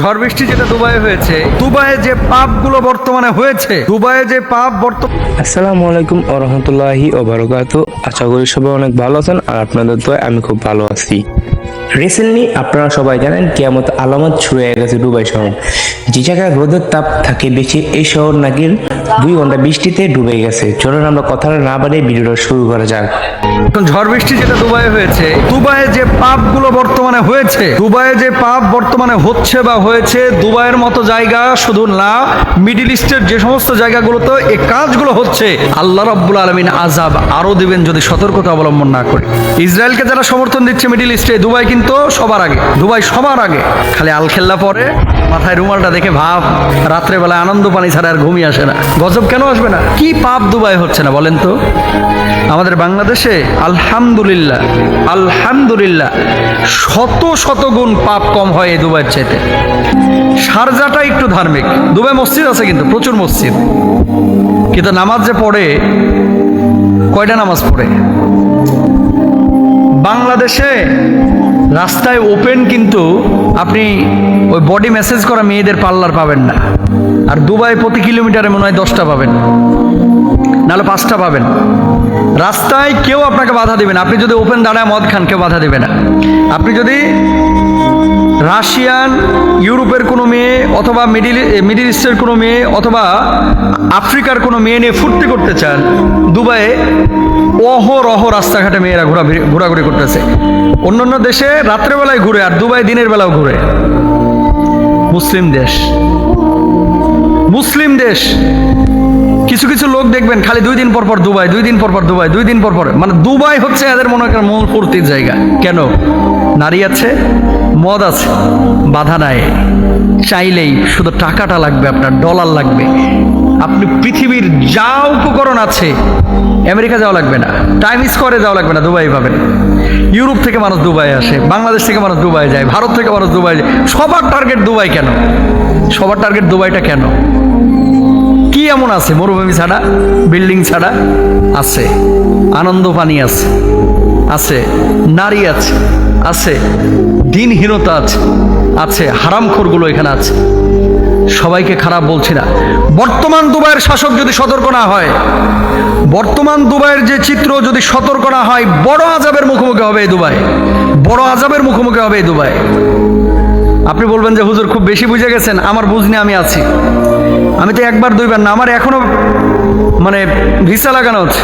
ঝড় বৃষ্টি যেটা দুবাইয়ে হয়েছে, দুবাইয়ে যে পাপগুলো বর্তমানে হয়েছে, দুবাইয়ে যে পাপ বর্তমানে আসসালামু আলাইকুম ও রহমতুল্লাহি ও বারকাত। আশা করি সবাই অনেক ভালো আছেন আর আপনাদের তো আমি খুব ভালো আছি। রিসেন্টলি আপনারা সবাই জানেন কেয়ামত আলামত ছুঁয়ে গেছে দুবাই শহর। যে জায়গায় রোদের তাপ থাকে বেশি, এই শহর নাকি দুই ঘণ্টা বৃষ্টিতে ডুবে গেছে। চলুন আমরা কথা না বাড়িয়ে ভিডিওটা শুরু করা যাক। এখন ঝড় বৃষ্টি যেটা দুবাইয়ে হয়েছে, দুবাইয়ে যে পাপগুলো বর্তমানে হয়েছে, দুবাইয়ে যে পাপ বর্তমানে হচ্ছে বা হয়েছে, দুবাইয়ের মতো জায়গা শুধু না, মিডিল ইস্টের যে সমস্ত জায়গাগুলোতে এই কাজগুলো হচ্ছে, আল্লাহ রাব্বুল আলমিন আজাব আরও দিবেন যদি সতর্কতা অবলম্বন না করে। ইসরায়েলকে যারা সমর্থন দিচ্ছে মিডিল ইস্টে, দুবাই কিন্তু সবার আগে, দুবাই সবার আগে। খালি আলখেল্লা পরে, মাথায় রুমালটা দেখে ভাব, রাত্রেবেলায় আনন্দ পানি ছাড়া আর ঘুমিয়ে আসে না। গজব কেন আসবে না? কি পাপ দুবাই হচ্ছে না বলেন তো? আমাদের বাংলাদেশে আলহামদুলিল্লাহ আলহামদুলিল্লাহ শত শত গুণ পাপ কম হয় এই দুবাইয়ের চাইতে। সারজাটা একটু ধার্মিক। দুবাই মসজিদ আছে কিন্তু, প্রচুর মসজিদ। কিন্তু নামাজ যে পড়ে, কয়টা নামাজ পড়ে? বাংলাদেশে রাস্তায় ওপেন কিন্তু আপনি ওই বডি মেসেজ করা মেয়েদের পার্লার পাবেন না। আর দুবাই প্রতি কিলোমিটারে মনে হয় দশটা পাবেন। নাহলে পাঁচটা পাবেন। রাস্তায় কেউ আপনাকে বাধা দিবে না। আপনি যদি ওপেন দাঁড়ায় মদ খান, কেউ বাধা দেবে না। আপনি যদি রাশিয়ান, ইউরোপের কোনো মেয়ে অথবা মিডিল মিডিল ইস্টের কোনো মেয়ে অথবা আফ্রিকার কোনো মেয়ে নিয়ে ফুর্তি করতে চান, দুবাইয়ে অহরহ রাস্তাঘাটে মেয়েরা ঘোরা ঘোরাঘুরি করতেছে। অন্য অন্য দেশে রাত্রেবেলায় ঘুরে আর দুবাই দিনের বেলাও ঘুরে। মুসলিম দেশ। মুসলিম দেশ। কিছু কিছু লোক দেখবেন খালি দুই দিন পর পর দুবাই, দুই দিন পর পর দুবাই, দুই দিন পর পর। মানে দুবাই হচ্ছে এদের মনে করেন মূল ফুর্তির জায়গা। কেন? নারী আছে, মদ আছে, বাধা নাই। চাইলেই শুধু টাকাটা লাগবে আপনার, ডলার লাগবে। আপনি পৃথিবীর যা উপকরণ আছে আমেরিকা যাওয়া লাগবে না, টাইম স্কোয়ারে যাওয়া লাগবে না, দুবাই পাবেন ইউরোপ থেকে মানুষ দুবাই আসে, বাংলাদেশ থেকে মানুষ দুবাই যায়, ভারত থেকে মানুষ দুবাই যায়। সবার টার্গেট দুবাই কেন? সবার টার্গেট দুবাইটা কেন? কি এমন আছে? মরুভূমি ছাড়া বিল্ডিং ছাড়া? আছে। আনন্দ পানি আছে। আছে। নারী আছে। আছে। দিনহীনতা আছে। আছে। হারামখোরগুলো এখানে আছে। সবাইকে খারাপ বলছি না। বর্তমান দুবাইয়ের শাসক যদি সতর্ক না হয়, বর্তমান দুবাইয়ের যে চিত্র যদি সতর্ক না হয়, বড় আজাবের মুখোমুখি হবে এই দুবাই। বড় আজাবের মুখোমুখি হবে এই দুবাই। আপনি বলবেন যে, হুজুর, খুব বেশি বুঝে গেছেন, আমার বুঝ নিয়ে আমি আছি। আমি তো একবার, দুইবার না, আমার এখনও মানে ভিসা লাগানো হচ্ছে।